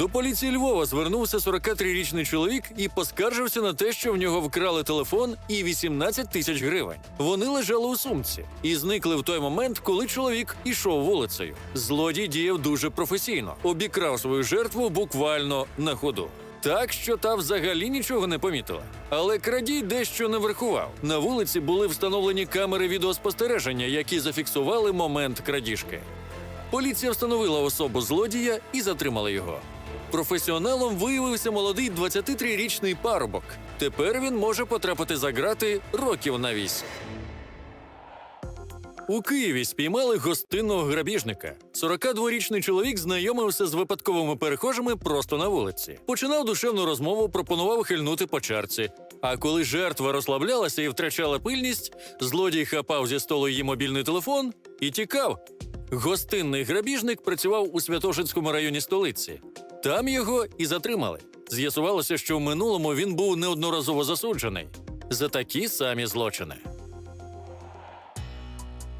До поліції Львова звернувся 43-річний чоловік і поскаржився на те, що в нього вкрали телефон і 18 тисяч гривень. Вони лежали у сумці і зникли в той момент, коли чоловік ішов вулицею. Злодій діяв дуже професійно, обікрав свою жертву буквально на ходу. Так, що та взагалі нічого не помітила. Але крадій дещо не врахував. На вулиці були встановлені камери відеоспостереження, які зафіксували момент крадіжки. Поліція встановила особу злодія і затримала його. Професіоналом виявився молодий 23-річний парубок. Тепер він може потрапити за ґрати років на вісім. У Києві спіймали гостинного грабіжника. 42-річний чоловік знайомився з випадковими перехожими просто на вулиці. Починав душевну розмову, пропонував хильнути по чарці. А коли жертва розслаблялася і втрачала пильність, злодій хапав зі столу її мобільний телефон і тікав. Гостинний грабіжник працював у Святошинському районі столиці. Там його і затримали. З'ясувалося, що в минулому він був неодноразово засуджений за такі самі злочини.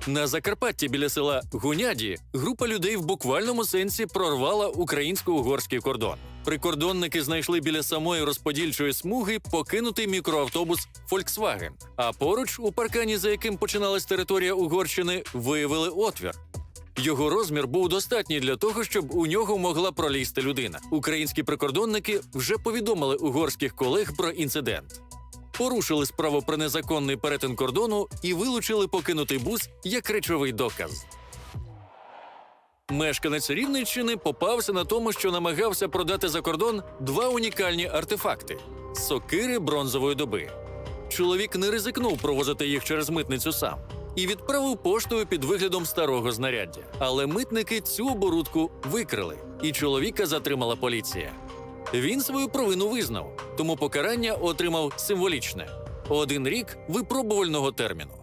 На Закарпатті біля села Гуняді група людей в буквальному сенсі прорвала українсько-угорський кордон. Прикордонники знайшли біля самої розподільчої смуги покинутий мікроавтобус Volkswagen. А поруч, у паркані, за яким починалась територія Угорщини, виявили отвір. Його розмір був достатній для того, щоб у нього могла пролізти людина. Українські прикордонники вже повідомили угорських колег про інцидент порушили справу про незаконний перетин кордону і вилучили покинутий бус як речовий доказ. Мешканець Рівненщини попався на тому, що намагався продати за кордон два унікальні артефакти сокири бронзової доби. Чоловік не ризикнув провозити їх через митницю сам і відправив поштою під виглядом старого знаряддя. Але митники цю оборудку викрили, і чоловіка затримала поліція. Він свою провину визнав, тому покарання отримав символічне один рік випробувального терміну.